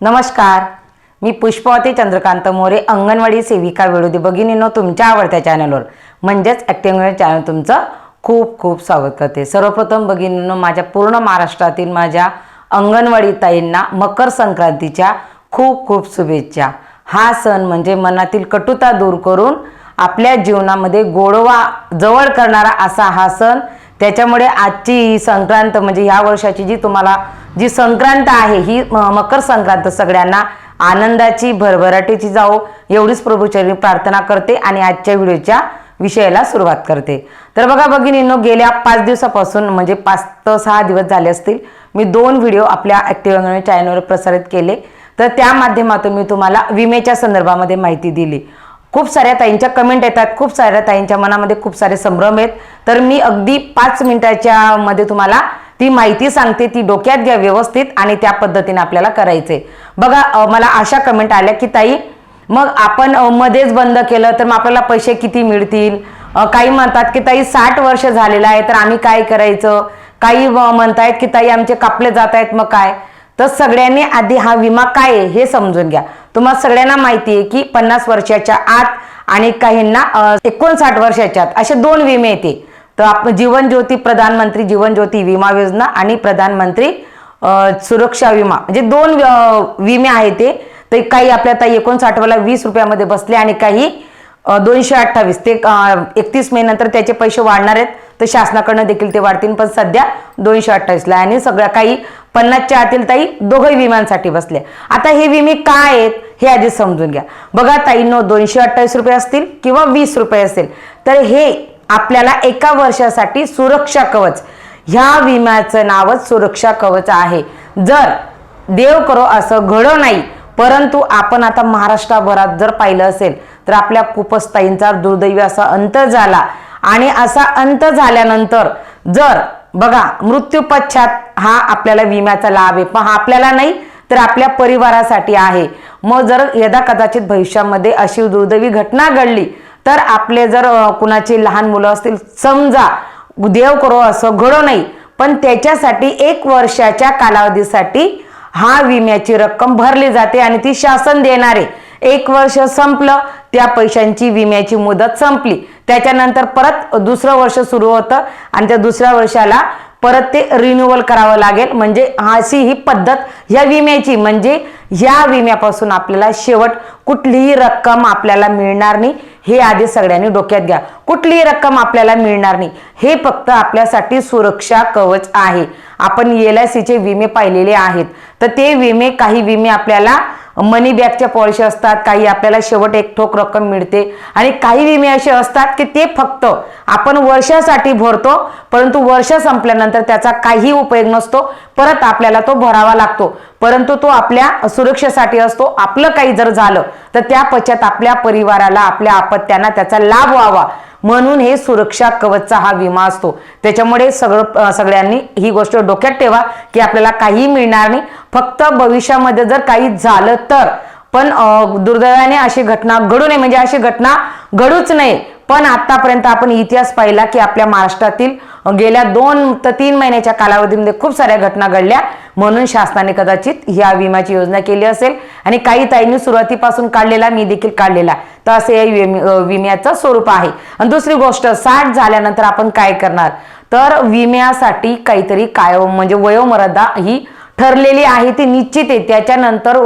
नमस्कार. मी पुष्पवती चंद्रकांत मोरे अंगणवाडी सेविका विरोधी भगिनीनो तुमच्या आवडत्या चॅनलवर म्हणजेच ॲक्टिंग चॅनल तुमचं खूप खूप स्वागत करते. सर्वप्रथम भगिनींनो माझ्या पूर्ण महाराष्ट्रातील माझ्या अंगणवाडी ताईंना मकर संक्रांतीच्या खूप खूप शुभेच्छा. हा सण म्हणजे मनातील कटुता दूर करून आपल्या जीवनामध्ये गोडवा जवळ करणारा असा हा सण त्याच्यामुळे आजची ही संक्रांत म्हणजे ह्या वर्षाची जी तुम्हाला जी संक्रांत आहे ही मकर संक्रांत सगळ्यांना आनंदाची भरभराटीची जाओ एवढीच प्रभूचरणी प्रार्थना करते आणि आजच्या व्हिडिओच्या विषयाला सुरुवात करते. तर बघा भगिनींनो गेल्या पाच दिवसापासून म्हणजे पाच ते सहा दिवस झाले असतील मी दोन व्हिडिओ आपल्या ॲक्टिव्ह चॅनलवर प्रसारित केले. तर त्या माध्यमातून मी तुम्हाला विमेच्या संदर्भामध्ये माहिती दिली. खूप साऱ्या ताईंच्या कमेंट येतात खूप साऱ्या ताईंच्या मनामध्ये खूप सारे संभ्रम आहेत. तर मी अगदी पाच मिनिटाच्या मध्ये तुम्हाला ती माहिती सांगते ती डोक्यात घ्या व्यवस्थित आणि त्या पद्धतीने आपल्याला करायचे बघा मला अशा कमेंट आल्या की ताई मग आपण मध्येच बंद केलं तर मग आपल्याला पैसे किती मिळतील? काही म्हणतात की ताई साठ वर्ष झालेलं आहे तर आम्ही काय करायचं? काही म्हणतायत की ताई आमचे कापले जात आहेत मग काय? तर सगळ्यांनी आधी हा विमा काय आहे हे समजून घ्या. तुम्हाला सगळ्यांना माहिती आहे की पन्नास वर्षाच्या आत आणि काहींना एकोणसाठ वर्षाच्या आत असे दोन विमे येते. तर आपण जीवन ज्योती प्रधानमंत्री जीवन ज्योती विमा योजना आणि प्रधानमंत्री सुरक्षा विमा. म्हणजे दोन विमे आहेत ते. तर काही आपल्या आता एकोणसाठवाला वीस रुपयामध्ये बसले आणि काही दोनशे अठ्ठावीस. ते एकतीस मे नंतर त्याचे पैसे वाढणार आहेत. तर शासनाकडनं देखील ते वाढतील. पण सध्या दोनशे अठ्ठावीसला आहे. आणि सगळ्या काही पन्नासच्या आतील ताई दोघही विम्यांसाठी बसले. आता हे विमे काय आहेत हे आधी समजून घ्या. बघा ताईंनो दोनशे अठ्ठावीस रुपये असतील किंवा वीस रुपये असेल तर हे आपल्याला एका वर्षासाठी सुरक्षा कवच ह्या विम्याचं नावच सुरक्षा कवच आहे. जर देव करो असं घडो नाही परंतु आपण आता महाराष्ट्राभरात जर पाहिलं असेल तर आपल्या कुपस्ताईंचा दुर्दैवी असा अंत झाला. आणि असा अंत झाल्यानंतर जर बघा मृत्यू पश्चात हा आपल्याला विम्याचा लाभ आहे. पण हा आपल्याला नाही तर आपल्या परिवारासाठी आहे. मग जर यदा कदाचित भविष्यामध्ये अशी दुर्दैवी घटना घडली तर आपले जर कुणाची लहान मुलं असतील समजा देव करो असं घडो नाही पण त्याच्यासाठी एक वर्षाच्या कालावधीसाठी हा विम्याची रक्कम भरली जाते आणि ती शासन देणारे. एक वर्ष संपलं त्या पैशांची विम्याची मुदत संपली. त्याच्यानंतर परत दुसरं वर्ष सुरू होतं आणि त्या दुसऱ्या वर्षाला परत ते रिन्युअल करावं लागेल. म्हणजे अशी ही पद्धत ह्या विम्याची. म्हणजे ह्या विम्यापासून आपल्याला शेवट कुठलीही रक्कम आपल्याला मिळणार नाही. हे आधी सगळ्यांनी डोक्यात घ्या. कुठलीही रक्कम आपल्याला मिळणार नाही. हे फक्त आपल्यासाठी सुरक्षा कवच आहे. आपण एल आय सीचे विमे पाहिलेले आहेत. तर ते विमे काही विमे आपल्याला मनी बॅगच्या पॉलिसी असतात काही आपल्याला शेवट एक ठोक रक्कम मिळते आणि काही विमे असे असतात की ते फक्त आपण वर्षासाठी भरतो परंतु वर्ष संपल्यानंतर त्याचा काही उपयोग नसतो परत आपल्याला तो भरावा लागतो. परंतु तो आपल्या सुरक्षेसाठी असतो. आपलं काही जर झालं तर त्या पश्चात आपल्या परिवाराला आपल्या आपत्त्यांना त्याचा लाभ व्हावा. म्हणून हे सुरक्षा कवचचा हा विमा असतो. त्याच्यामुळे सगळं सगळ्यांनी ही गोष्ट डोक्यात ठेवा की आपल्याला काही मिळणार नाही. फक्त भविष्यामध्ये जर काही झालं तर. पण दुर्दैवाने अशी घटना घडू नये. म्हणजे अशी घटना घडूच नये. पण आतापर्यंत आपण इतिहास पाहिला की आपल्या महाराष्ट्रातील गेल्या दोन ते तीन महिन्याच्या कालावधीमध्ये खूप साऱ्या घटना घडल्या. म्हणून शासनाने कदाचित ह्या विम्याची योजना केली असेल. आणि काही ताईंनी सुरुवातीपासून काढलेला मी देखील काढलेला. तर असे या विम्याचं स्वरूप आहे. आणि दुसरी गोष्ट साठ झाल्यानंतर आपण काय करणार? तर विम्यासाठी काहीतरी काय म्हणजे वयोमर्यादा ही ठरलेली आहे ती निश्चित आहे. त्याच्यानंतर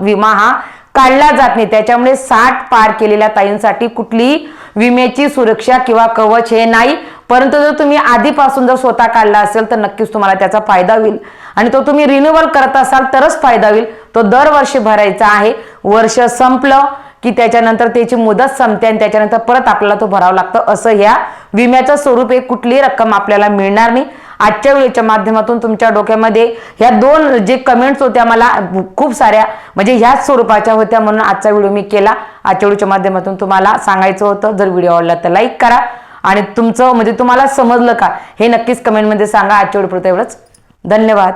विमा हा काढला जात नाही. त्याच्यामुळे साठ पार केलेल्या ताईंसाठी कुठलीही विम्याची सुरक्षा किंवा कवच हे नाही. परंतु जर तुम्ही आधीपासून जर स्वतः काढला असेल तर नक्कीच तुम्हाला त्याचा फायदा होईल. आणि तो तुम्ही रिन्युअल करत असाल तरच फायदा होईल. तो दरवर्षी भरायचा आहे. वर्ष संपलं की त्याच्यानंतर त्याची मुदत संपते आणि त्याच्यानंतर परत आपल्याला तो भरावा लागतं. असं ह्या विम्याचं स्वरूप एक कुठलीही रक्कम आपल्याला मिळणार नाही. आजच्या वेळेच्या माध्यमातून तुमच्या डोक्यामध्ये ह्या दोन जे कमेंट्स होत्या मला खूप साऱ्या म्हणजे ह्याच स्वरूपाच्या होत्या म्हणून आजचा व्हिडिओ मी केला. आजच्या व्हिडिओच्या माध्यमातून तुम्हाला सांगायचं होतं जर व्हिडिओ आवडला तर लाईक करा. आणि तुमचं म्हणजे तुम्हाला समजलं का हे नक्कीच कमेंटमध्ये सांगा. आजच्या व्हिडिओ एवढंच. धन्यवाद.